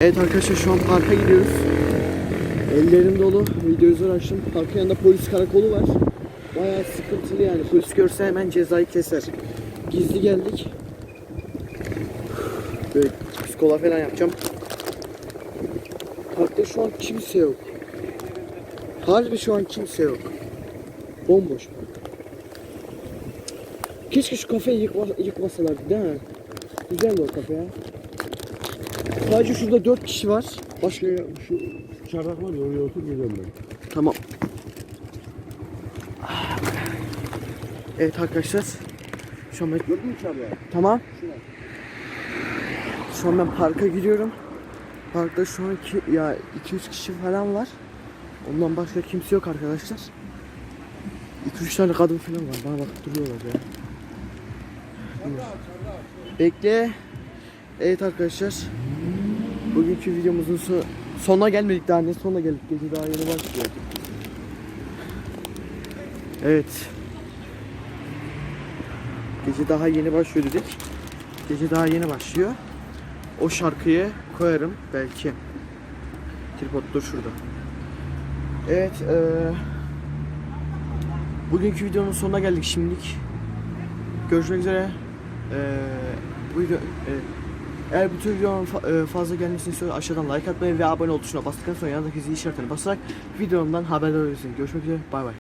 Evet arkadaşlar şu an parka gidiyoruz. Ellerim dolu. Videoyu açtım. Parkın yanında polis karakolu var. Bayağı sıkıntılı yani. Polis görse hemen cezayı keser. Gizli geldik. Böyle psikola falan yapacağım. Parkta şu an kimse yok. Harbi şu an kimse yok. Bomboş park. Keşke şu kafeyi yıkma, yıkmasalardı değil mi? Güzel o kafe ya. Sadece şurada dört kişi var. Başka Şu, şu çardak var ya oraya otur geliyorum ben. Tamam. Evet arkadaşlar. Şu an ben... Gördün mü çardağı? Tamam. Şu an ben parka giriyorum. Parkta şu an iki, ya 200 kişi falan var. Ondan başka kimse yok arkadaşlar. 2-3 tane kadın falan var. Bana bakıp duruyorlar ya. Bekle. Evet arkadaşlar. Bugünkü videomuzun so- sonuna gelmedik daha ne sonuna geldik. Gece daha yeni başlıyor. Evet. Gece daha yeni başlıyor dedik. Gece daha yeni başlıyor. O şarkıyı koyarım belki. Tripod dur şurada. Evet. eee bugünkü videonun sonuna geldik şimdilik. Görüşmek üzere. Eee bu video, eee, eğer bu tür fa- eee, fazla gelmesini istiyorsanız aşağıdan like atmayı ve abone ol tuşuna bastıktan sonra yanındaki zil işaretine basarak videomdan haberdar olursunuz. Görüşmek üzere. Bay bay.